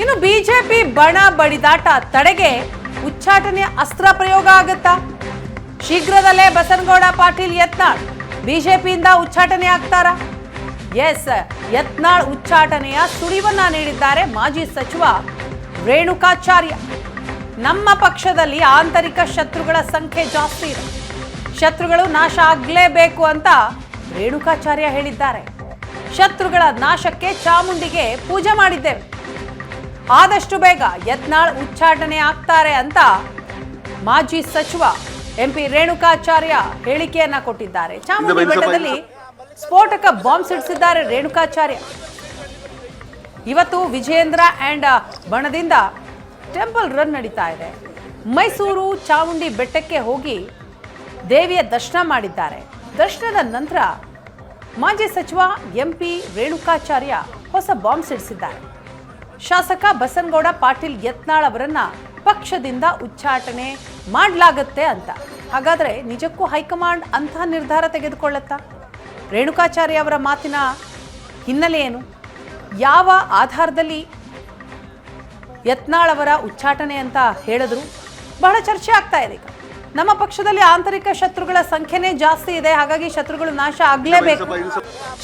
ಇನ್ನು ಬಿಜೆಪಿ ಬಣ ಬಡಿದಾಟ ತಡೆಗೆ ಉಚ್ಚಾಟನೆ ಅಸ್ತ್ರ ಪ್ರಯೋಗ ಆಗುತ್ತಾ? ಶೀಘ್ರದಲ್ಲೇ ಬಸನಗೌಡ ಪಾಟೀಲ್ ಯತ್ನಾಳ್ ಬಿಜೆಪಿಯಿಂದ ಉಚ್ಚಾಟನೆ ಆಗ್ತಾರ? ಎಸ್, ಯತ್ನಾಳ್ ಉಚ್ಚಾಟನೆಯ ಸುಳಿವನ್ನ ನೀಡಿದ್ದಾರೆ ಮಾಜಿ ಸಚಿವ ರೇಣುಕಾಚಾರ್ಯ. ನಮ್ಮ ಪಕ್ಷದಲ್ಲಿ ಆಂತರಿಕ ಶತ್ರುಗಳ ಸಂಖ್ಯೆ ಜಾಸ್ತಿ ಇದೆ. ಶತ್ರುಗಳು ನಾಶ ಆಗ್ಲೇಬೇಕು ಅಂತ ರೇಣುಕಾಚಾರ್ಯ ಹೇಳಿದ್ದಾರೆ. ಶತ್ರುಗಳ ನಾಶಕ್ಕೆ ಚಾಮುಂಡಿಗೆ ಪೂಜೆ ಮಾಡಿದ್ದೇವೆ. ಆದಷ್ಟು ಬೇಗ ಯತ್ನಾಳ್ ಉಚ್ಚಾಟನೆ ಆಗ್ತಾರೆ ಅಂತ ಮಾಜಿ ಸಚಿವ ಎಂಪಿ ರೇಣುಕಾಚಾರ್ಯ ಹೇಳಿಕೆಯನ್ನ ಕೊಟ್ಟಿದ್ದಾರೆ. ಚಾಮುಂಡಿ ಬೆಟ್ಟದಲ್ಲಿ ಸ್ಫೋಟಕ ಬಾಂಬ್ ಸಿಡಿಸಿದ್ದಾರೆ ರೇಣುಕಾಚಾರ್ಯ. ಇವತ್ತು ವಿಜಯೇಂದ್ರ ಅಂಡ್ ಬಣದಿಂದ ಟೆಂಪಲ್ ರನ್ ನಡೀತಾ ಇದೆ. ಮೈಸೂರು ಚಾಮುಂಡಿ ಬೆಟ್ಟಕ್ಕೆ ಹೋಗಿ ದೇವಿಯ ದರ್ಶನ ಮಾಡಿದ್ದಾರೆ. ದರ್ಶನದ ನಂತರ ಮಾಜಿ ಸಚಿವ ಎಂಪಿ ರೇಣುಕಾಚಾರ್ಯ ಹೊಸ ಬಾಂಬ್ ಸಿಡಿಸಿದ್ದಾರೆ. ಶಾಸಕ ಬಸನಗೌಡ ಪಾಟೀಲ್ ಯತ್ನಾಳ್ ಅವರನ್ನ ಪಕ್ಷದಿಂದ ಉಚ್ಚಾಟನೆ ಮಾಡಲಾಗತ್ತೆ ಅಂತ. ಹಾಗಾದ್ರೆ ನಿಜಕ್ಕೂ ಹೈಕಮಾಂಡ್ ಅಂತಹ ನಿರ್ಧಾರ ತೆಗೆದುಕೊಳ್ಳುತ್ತಾ? ರೇಣುಕಾಚಾರ್ಯ ಅವರ ಮಾತಿನ ಹಿನ್ನೆಲೆ ಏನು? ಯಾವ ಆಧಾರದಲ್ಲಿ ಯತ್ನಾಳ್ ಅವರ ಉಚ್ಚಾಟನೆ ಅಂತ ಹೇಳಿದ್ರು? ಬಹಳ ಚರ್ಚೆ ಆಗ್ತಾ ಇದೆ ಈಗ. ನಮ್ಮ ಪಕ್ಷದಲ್ಲಿ ಆಂತರಿಕ ಶತ್ರುಗಳ ಸಂಖ್ಯೆನೇ ಜಾಸ್ತಿ ಇದೆ. ಹಾಗಾಗಿ ಶತ್ರುಗಳು ನಾಶ ಆಗ್ಲೇಬೇಕು.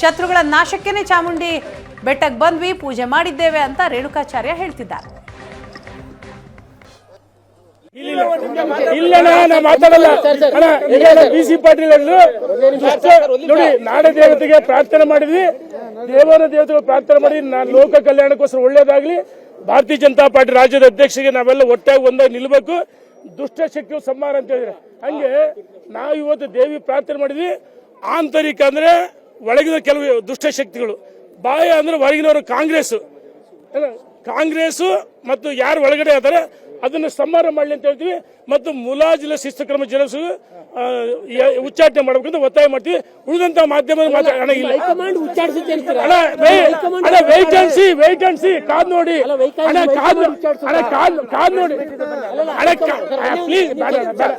ಶತ್ರುಗಳ ನಾಶಕ್ಕೇನೆ ಚಾಮುಂಡಿ ಬೆಟ್ಟಕ್ಕೆ ಬಂದ್ವಿ, ಪೂಜೆ ಮಾಡಿದ್ದೇವೆ ಅಂತ ರೇಣುಕಾಚಾರ್ಯ ಹೇಳ್ತಿದ್ದಾರೆ. ಇಲ್ಲ ಮಾತಾಡಲ್ಲ. ಪಾಟೀಲ್ ನೋಡಿ, ನಾಡ ದೇವತೆಗೆ ಪ್ರಾರ್ಥನೆ ಮಾಡಿದ್ವಿ. ದೇವರ ದೇವತೆಗಳು ಪ್ರಾರ್ಥನೆ ಮಾಡಿ ನಾನು ಲೋಕ ಕಲ್ಯಾಣಕ್ಕೋಸ್ಕರ ಒಳ್ಳೇದಾಗ್ಲಿ. ಭಾರತೀಯ ಜನತಾ ಪಾರ್ಟಿ ರಾಜ್ಯದ ಅಧ್ಯಕ್ಷರಿಗೆ ನಾವೆಲ್ಲ ಒಟ್ಟಾಗಿ ಒಂದಾಗಿ ನಿಲ್ಬೇಕು. ದುಷ್ಟ ಶಕ್ತಿಯು ಸಂಹಾರ ಅಂತ ಹೇಳಿದ್ರೆ. ಹಂಗೆ ನಾವು ಇವತ್ತು ದೇವಿ ಪ್ರಾರ್ಥನೆ ಮಾಡಿದ್ವಿ. ಆಂತರಿಕ ಅಂದ್ರೆ ಒಳಗಿನ ಕೆಲವು ದುಷ್ಟ ಶಕ್ತಿಗಳು. ಬಾಯ ಅಂದ್ರೆ ಹೊರಗಿನವರು ಕಾಂಗ್ರೆಸ್ ಕಾಂಗ್ರೆಸ್ ಮತ್ತು ಯಾರು ಒಳಗಡೆ ಅದಾರೆ ಅದನ್ನು ಸಂಹಾರ ಮಾಡಲಿ ಅಂತ ಹೇಳ್ತೀವಿ. ಮತ್ತು ಮುಲಾಜಿಲ ಶಿಸ್ತು ಕ್ರಮ ಜರುಗಿಸು. ಉಚ್ಚಾಟನೆ ಮಾಡಬೇಕಂತ ಒತ್ತಾಯ ಮಾಡ್ತೀವಿ. ಉಳಿದಂತ ಮಾಧ್ಯಮದ ಅಣ್ಣ ಇಲ್ಲ. ಅಣ್ಣ wait and see wait and see ಕಾದ್ ನೋಡಿ. ಅಣ್ಣ ಕಾದ್ ಅಣ್ಣ ಕಾದ್ ಕಾದ್ ನೋಡಿ. ಅಣ್ಣ ಪ್ಲೀಸ್ ಬೇಡ ಬೇಡ.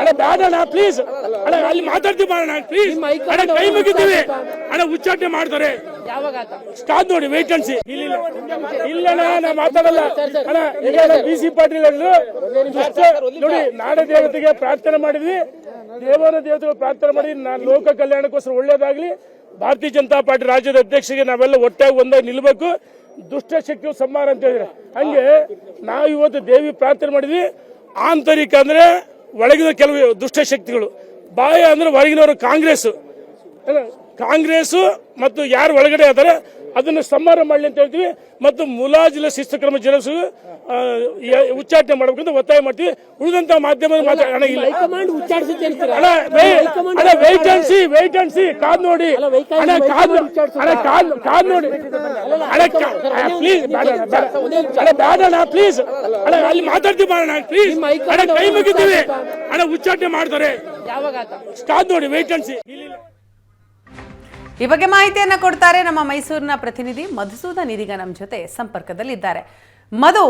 ಅಣ್ಣ ಬೇಡ ಅಣ್ಣ ಪ್ಲೀಸ್ ಅಣ್ಣ ಅಲ್ಲಿ ಮಾತಾಡ್ತೀವಿ ಅಣ್ಣ ಪ್ಲೀಸ್ ಅಣ್ಣ ಕೈ ಮುಗಿದೀವಿ ಅಣ್ಣ ಉಚ್ಚಾಟನೆ ಮಾಡ್ತಾರೆ. ಯಾವಾಗ ಆತ? ನೋಡಿ ವೇಟ್ ಅನ್ಸಿ ಇಲ್ಲ ಇಲ್ಲ. ನಾ ಮಾತಾಡಲ್ಲ. ಅಣ್ಣ ಬಿ ಸಿ ಪಾಟೀಲ್ ನೋಡಿ ನಾಡ ದೇವತೆಗೆ ಪ್ರಾರ್ಥನೆ ಮಾಡಿದ್ವಿ. ದೇವರ ದೇವತೆಗಳು ಪ್ರಾರ್ಥನೆ ಮಾಡಿ ನಾನು ಲೋಕ ಕಲ್ಯಾಣಕ್ಕೋಸ್ಕರ ಒಳ್ಳೇದಾಗ್ಲಿ. ಭಾರತೀಯ ಜನತಾ ಪಾರ್ಟಿ ರಾಜ್ಯದ ಅಧ್ಯಕ್ಷರಿಗೆ ನಾವೆಲ್ಲ ಒಟ್ಟಾಗಿ ಒಂದಾಗಿ ನಿಲ್ಬೇಕು. ದುಷ್ಟ ಶಕ್ತಿಯು ಸಂಹಾರ ಅಂತ ಹೇಳಿದ್ರೆ. ಹಂಗೆ ನಾವು ಇವತ್ತು ದೇವಿ ಪ್ರಾರ್ಥನೆ ಮಾಡಿದ್ವಿ. ಆಂತರಿಕ ಅಂದ್ರೆ ಒಳಗಿನ ಕೆಲವು ದುಷ್ಟ ಶಕ್ತಿಗಳು. ಬಾಯ ಅಂದ್ರೆ ಹೊರಗಿನವರು ಕಾಂಗ್ರೆಸ್ ಕಾಂಗ್ರೆಸ್ ಮತ್ತು ಯಾರು ಒಳಗಡೆ ಅದಾರೆ ಅದನ್ನು ಸಂಹಾರ ಮಾಡಲಿ ಅಂತ ಹೇಳ್ತೀವಿ. ಮತ್ತು ಮುಲಾಜಿಲ ಶಿಸ್ತು ಕ್ರಮ ಜರುಗಿಸು ಉಚ್ಚಾಟನೆ ಮಾಡಬೇಕಂತ ಒತ್ತಾಯ ಮಾಡ್ತೀವಿ. ಉಳಿದಂತ ಮಾಧ್ಯಮದ ಅಣ್ಣ ಇಲ್ಲ. ಅಣ್ಣ wait and see wait and see ಕಾದ್ ನೋಡಿ. ಅಣ್ಣ ಕಾದ್ ಅಣ್ಣ ಕಾದ್ ಕಾದ್ ನೋಡಿ. ಅಣ್ಣ ಪ್ಲೀಸ್ ಬೇಡ ಬೇಡ. ಅಣ್ಣ ಬೇಡ ಅಣ್ಣ ಪ್ಲೀಸ್ ಅಣ್ಣ ಅಲ್ಲಿ ಮಾತಾಡ್ತೀವಿ ಅಣ್ಣ ಪ್ಲೀಸ್ ಅಣ್ಣ ಕೈ ಮುಗಿತೀವಿ. ಅಣ್ಣ ಉಚ್ಚಾಟನೆ ಮಾಡ್ತಾರೆ? ಕಾದ್ ನೋಡಿ ವೆಯ್ಟ್ ಅಂಡ್ ಸಿ ಈ ಬಗ್ಗೆ ಮಾಹಿತಿಯನ್ನು ಕೊಡ್ತಾರೆ ನಮ್ಮ ಮೈಸೂರಿನ ಪ್ರತಿನಿಧಿ ಮಧುಸೂದನ್ ಇದೀಗ ನಮ್ಮ ಜೊತೆ ಸಂಪರ್ಕದಲ್ಲಿದ್ದಾರೆ. ಮಧು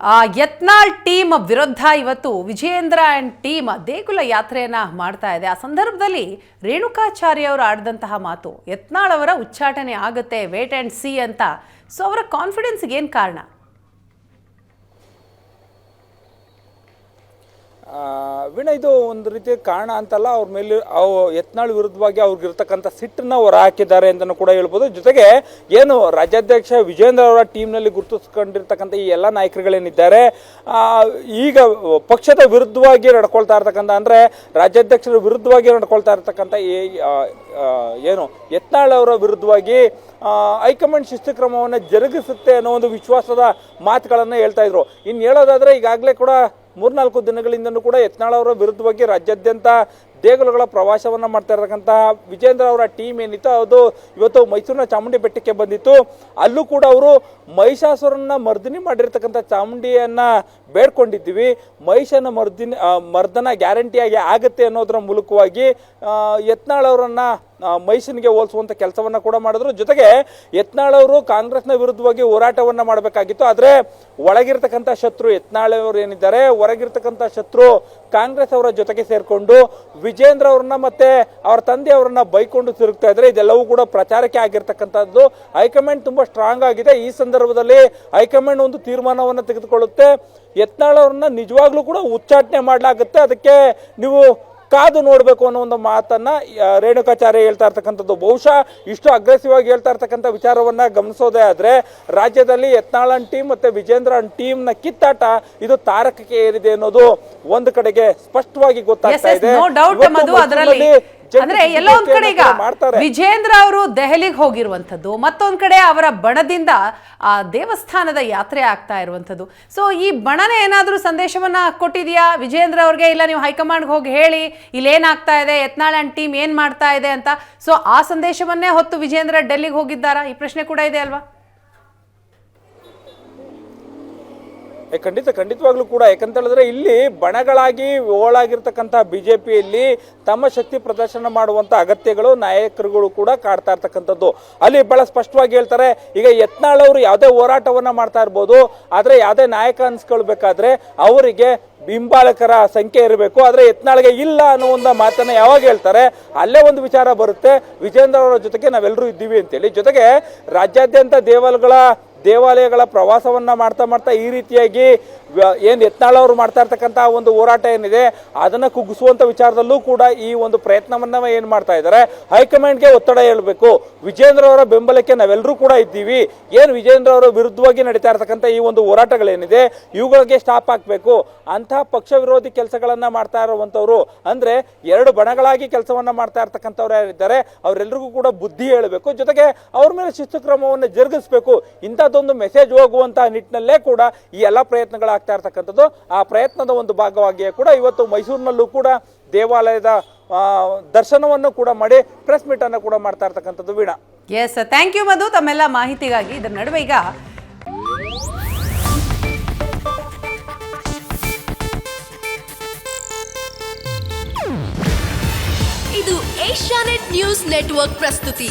ಆ, ಯತ್ನಾಳ್ ಟೀಮ್ ವಿರುದ್ಧ ಇವತ್ತು ವಿಜಯೇಂದ್ರ ಆ್ಯಂಡ್ ಟೀಮ್ ದೇಗುಲ ಯಾತ್ರೆಯನ್ನು ಮಾಡ್ತಾ ಇದೆ. ಆ ಸಂದರ್ಭದಲ್ಲಿ ರೇಣುಕಾಚಾರ್ಯ ಅವರು ಆಡಿದಂತಹ ಮಾತು ಯತ್ನಾಳ್ ಅವರ ಉಚ್ಚಾಟನೆ ಆಗುತ್ತೆ ವೇಟ್ ಆ್ಯಂಡ್ ಸಿ ಅಂತ. ಸೊ ಅವರ ಕಾನ್ಫಿಡೆನ್ಸ್ಗೆ ಏನು ಕಾರಣ? ವೀಣಾ, ಇದು ಒಂದು ರೀತಿ ಕಾರಣ ಅಂತಲ್ಲ, ಅವ್ರ ಮೇಲೆ ಅವು ಯತ್ನಾಳ್ ವಿರುದ್ಧವಾಗಿ ಅವ್ರಿಗಿರ್ತಕ್ಕಂಥ ಸಿಟ್ಟನ್ನು ಅವ್ರು ಹಾಕಿದ್ದಾರೆ ಅಂತಲೂ ಕೂಡ ಹೇಳ್ಬೋದು. ಜೊತೆಗೆ ಏನು ರಾಜ್ಯಾಧ್ಯಕ್ಷ ವಿಜೇಂದ್ರ ಅವರ ಟೀಮ್ನಲ್ಲಿ ಗುರುತಿಸ್ಕೊಂಡಿರ್ತಕ್ಕಂಥ ಈ ಎಲ್ಲ ನಾಯಕರುಗಳೇನಿದ್ದಾರೆ ಈಗ ಪಕ್ಷದ ವಿರುದ್ಧವಾಗಿ ನಡ್ಕೊಳ್ತಾ ಇರ್ತಕ್ಕಂಥ ಅಂದರೆ ರಾಜ್ಯಾಧ್ಯಕ್ಷರ ವಿರುದ್ಧವಾಗಿ ನಡ್ಕೊಳ್ತಾ ಇರ್ತಕ್ಕಂಥ ಏನು ಯತ್ನಾಳ್ ಅವರ ವಿರುದ್ಧವಾಗಿ ಹೈಕಮಾಂಡ್ ಶಿಸ್ತು ಕ್ರಮವನ್ನು ಜರುಗಿಸುತ್ತೆ ಅನ್ನೋ ಒಂದು ವಿಶ್ವಾಸದ ಮಾತುಗಳನ್ನು ಹೇಳ್ತಾ ಇದ್ರು. ಇನ್ನು ಹೇಳೋದಾದರೆ ಈಗಾಗಲೇ ಕೂಡ ಮೂರ್ನಾಲ್ಕು ದಿನಗಳಿಂದನೂ ಕೂಡ ಯತ್ನಾಳ ಅವರ ವಿರುದ್ಧವಾಗಿ ರಾಜ್ಯಾದ್ಯಂತ ದೇಗುಲಗಳ ಪ್ರವಾಸವನ್ನು ಮಾಡ್ತಾ ಇರತಕ್ಕಂತಹ ವಿಜೇಂದ್ರ ಅವರ ಟೀಮ್ ಏನಿತ್ತು ಅದು ಇವತ್ತು ಮೈಸೂರಿನ ಚಾಮುಂಡಿ ಬೆಟ್ಟಕ್ಕೆ ಬಂದಿತ್ತು. ಅಲ್ಲೂ ಕೂಡ ಅವರು ಮಹಿಷಾಸುರನ್ನ ಮರ್ದಿನಿ ಮಾಡಿರ್ತಕ್ಕಂಥ ಚಾಮುಂಡಿಯನ್ನ ಬೇಡ್ಕೊಂಡಿದ್ದೀವಿ. ಮಹಿಷನ ಮರ್ದಿನಿ ಮರ್ದನ ಗ್ಯಾರಂಟಿಯಾಗಿ ಆಗುತ್ತೆ ಅನ್ನೋದರ ಮೂಲಕವಾಗಿ ಯತ್ನಾಳ್ ಅವರನ್ನ ಮೈಸೂರಿಗೆ ಹೋಲಿಸುವಂತ ಕೆಲಸವನ್ನ ಕೂಡ ಮಾಡಿದ್ರು. ಜೊತೆಗೆ ಯತ್ನಾಳ್ ಅವರು ಕಾಂಗ್ರೆಸ್ನ ವಿರುದ್ಧವಾಗಿ ಹೋರಾಟವನ್ನು ಮಾಡಬೇಕಾಗಿತ್ತು. ಆದರೆ ಒಳಗಿರ್ತಕ್ಕಂಥ ಶತ್ರು ಯತ್ನಾಳ್ ಅವರು ಏನಿದ್ದಾರೆ, ಹೊರಗಿರ್ತಕ್ಕಂಥ ಶತ್ರು ಕಾಂಗ್ರೆಸ್ ಅವರ ಜೊತೆಗೆ ಸೇರಿಕೊಂಡು ವಿಜೇಂದ್ರ ಅವ್ರನ್ನ ಮತ್ತೆ ಅವರ ತಂದೆ ಅವರನ್ನ ಬೈಕೊಂಡು ತಿರುಗ್ತಾ ಇದ್ದಾರೆ. ಇದೆಲ್ಲವೂ ಕೂಡ ಪ್ರಚಾರಕ್ಕೆ ಆಗಿರ್ತಕ್ಕಂಥದ್ದು. ಹೈಕಮಾಂಡ್ ತುಂಬಾ ಸ್ಟ್ರಾಂಗ್ ಆಗಿದೆ. ಈ ಸಂದರ್ಭದಲ್ಲಿ ಹೈಕಮಾಂಡ್ ಒಂದು ತೀರ್ಮಾನವನ್ನು ತೆಗೆದುಕೊಳ್ಳುತ್ತೆ. ಯತ್ನಾಳ್ ಅವ್ರನ್ನ ನಿಜವಾಗ್ಲೂ ಕೂಡ ಉಚ್ಚಾಟನೆ ಮಾಡಲಾಗುತ್ತೆ. ಅದಕ್ಕೆ ನೀವು ಕಾದು ನೋಡಬೇಕು ಅನ್ನೋ ಒಂದು ಮಾತನ್ನ ರೇಣುಕಾಚಾರ್ಯ ಹೇಳ್ತಾ ಇರ್ತಕ್ಕಂಥದ್ದು. ಬಹುಶಃ ಇಷ್ಟು ಅಗ್ರೆಸಿವ್ ಆಗಿ ಹೇಳ್ತಾ ಇರ್ತಕ್ಕಂಥ ವಿಚಾರವನ್ನ ಗಮನಿಸೋದೇ ಆದ್ರೆ ರಾಜ್ಯದಲ್ಲಿ ಯತ್ನಾಳನ್ ಟೀಮ್ ಮತ್ತೆ ವಿಜೇಂದ್ರ ಟೀಮ್ನ ಕಿತ್ತಾಟ ಇದು ತಾರಕಕ್ಕೆ ಏರಿದೆ ಅನ್ನೋದು ಒಂದು ಕಡೆಗೆ ಸ್ಪಷ್ಟವಾಗಿ ಗೊತ್ತಾಗ್ತಾ ಇದೆ. ಅಂದ್ರೆ ಎಲ್ಲ ಒಂದ್ ಕಡೆ ಈಗ ವಿಜೇಂದ್ರ ಅವರು ದೆಹಲಿಗೆ ಹೋಗಿರುವಂತದ್ದು ಮತ್ತೊಂದ್ ಕಡೆ ಅವರ ಬಣದಿಂದ ಆ ದೇವಸ್ಥಾನದ ಯಾತ್ರೆ ಆಗ್ತಾ ಇರುವಂತದ್ದು ಸೊ ಈ ಬಣನ ಏನಾದರೂ ಸಂದೇಶವನ್ನ ಕೊಟ್ಟಿದ್ಯಾ? ವಿಜೇಂದ್ರ ಅವ್ರಿಗೆ ಇಲ್ಲ ನೀವು ಹೈಕಮಾಂಡ್ಗೆ ಹೋಗಿ ಹೇಳಿ ಇಲ್ಲಿ ಏನಾಗ್ತಾ ಇದೆ ಯತ್ನಾಳ್ ಅಂಡ್ ಟೀಮ್ ಏನ್ ಮಾಡ್ತಾ ಇದೆ ಅಂತ. ಸೊ ಆ ಸಂದೇಶವನ್ನೇ ಹೊತ್ತು ವಿಜೇಂದ್ರ ಡೆಲ್ಲಿಗೆ ಹೋಗಿದ್ದಾರಾ? ಈ ಪ್ರಶ್ನೆ ಕೂಡ ಇದೆ ಅಲ್ವಾ? ಖಂಡಿತ, ಖಂಡಿತವಾಗ್ಲೂ ಕೂಡ. ಯಾಕಂತ ಹೇಳಿದ್ರೆ ಇಲ್ಲಿ ಬಣಗಳಾಗಿ ಓಳಾಗಿರ್ತಕ್ಕಂಥ ಬಿಜೆಪಿಯಲ್ಲಿ ತಮ್ಮ ಶಕ್ತಿ ಪ್ರದರ್ಶನ ಮಾಡುವಂತ ಅಗತ್ಯಗಳು ನಾಯಕರುಗಳು ಕೂಡ ಕಾಡ್ತಾ ಇರ್ತಕ್ಕಂಥದ್ದು. ಅಲ್ಲಿ ಬಹಳ ಸ್ಪಷ್ಟವಾಗಿ ಹೇಳ್ತಾರೆ, ಈಗ ಯತ್ನಾಳ್ ಅವರು ಯಾವುದೇ ಹೋರಾಟವನ್ನ ಮಾಡ್ತಾ ಇರ್ಬೋದು, ಆದ್ರೆ ಯಾವುದೇ ನಾಯಕ ಅನ್ಸ್ಕೊಳ್ಬೇಕಾದ್ರೆ ಅವರಿಗೆ ಹಿಂಬಾಲಕರ ಸಂಖ್ಯೆ ಇರಬೇಕು. ಆದ್ರೆ ಯತ್ನಾಳ್ಗೆ ಇಲ್ಲ ಅನ್ನೋ ಒಂದು ಮಾತನ್ನ ಯಾವಾಗ ಹೇಳ್ತಾರೆ, ಅಲ್ಲೇ ಒಂದು ವಿಚಾರ ಬರುತ್ತೆ. ವಿಜೇಂದ್ರ ಅವರ ಜೊತೆಗೆ ನಾವೆಲ್ಲರೂ ಇದ್ದೀವಿ ಅಂತೇಳಿ. ಜೊತೆಗೆ ರಾಜ್ಯಾದ್ಯಂತ ದೇವಾಲಯಗಳ ದೇವಾಲಯಗಳ ಪ್ರವಾಸವನ್ನು ಮಾಡ್ತಾ ಮಾಡ್ತಾ ಈ ರೀತಿಯಾಗಿ ಏನು ಅವರು ಮಾಡ್ತಾ ಇರ್ತಕ್ಕಂಥ ಒಂದು ಹೋರಾಟ ಏನಿದೆ, ಅದನ್ನು ಕುಗ್ಗಿಸುವಂಥ ವಿಚಾರದಲ್ಲೂ ಕೂಡ ಈ ಒಂದು ಪ್ರಯತ್ನವನ್ನು ಏನು ಮಾಡ್ತಾ ಇದ್ದಾರೆ ಹೈಕಮಾಂಡ್ಗೆ ಒತ್ತಡ ಹೇಳಬೇಕು. ವಿಜೇಂದ್ರ ಅವರ ಬೆಂಬಲಕ್ಕೆ ನಾವೆಲ್ಲರೂ ಕೂಡ ಇದ್ದೀವಿ. ಏನು ವಿಜೇಂದ್ರ ಅವರ ವಿರುದ್ಧವಾಗಿ ನಡೀತಾ ಇರ್ತಕ್ಕಂಥ ಈ ಒಂದು ಹೋರಾಟಗಳೇನಿದೆ, ಇವುಗಳಿಗೆ ಸ್ಟಾಪ್ ಹಾಕಬೇಕು. ಅಂತಹ ಪಕ್ಷ ವಿರೋಧಿ ಕೆಲಸಗಳನ್ನು ಮಾಡ್ತಾ ಇರುವಂಥವ್ರು, ಅಂದರೆ ಎರಡು ಬಣಗಳಾಗಿ ಕೆಲಸವನ್ನು ಮಾಡ್ತಾ ಇರ್ತಕ್ಕಂಥವ್ರು ಯಾರಿದ್ದಾರೆ ಅವರೆಲ್ಲರಿಗೂ ಕೂಡ ಬುದ್ಧಿ ಹೇಳಬೇಕು. ಜೊತೆಗೆ ಅವ್ರ ಮೇಲೆ ಶಿಸ್ತು ಕ್ರಮವನ್ನು ಜರುಗಿಸಬೇಕು. ಇಂಥದ್ದೊಂದು ಮೆಸೇಜ್ ಹೋಗುವಂತ ನಿಟ್ಟಿನಲ್ಲೇ ಕೂಡ ಈ ಎಲ್ಲ ಪ್ರಯತ್ನಗಳಾಗ್ತಾ ಇರ್ತಕ್ಕಂಥದ್ದು. ಆ ಪ್ರಯತ್ನದ ಒಂದು ಭಾಗವಾಗಿಯೇ ಕೂಡ ಇವತ್ತು ಮೈಸೂರಿನಲ್ಲೂ ಕೂಡ ದೇವಾಲಯದ ಆ, ದರ್ಶನವನ್ನು ಕೂಡ ಮಾಡಿ ಪ್ರೆಸ್ ಮೀಟ್ ಅನ್ನು ಕೂಡ ಮಾಡ್ತಾ ಇರ್ತಕ್ಕಂಥದ್ದು Veena. Yes thank you Madhu ತಮ್ಮೆಲ್ಲ ಮಾಹಿತಿಗಾಗಿ ಇದರ ನಡುವೆ ಈಗ ಇದು ಏಷ್ಯಾನೆಟ್ ನ್ಯೂಸ್ ನೆಟ್ವರ್ಕ್ ಪ್ರಸ್ತುತಿ.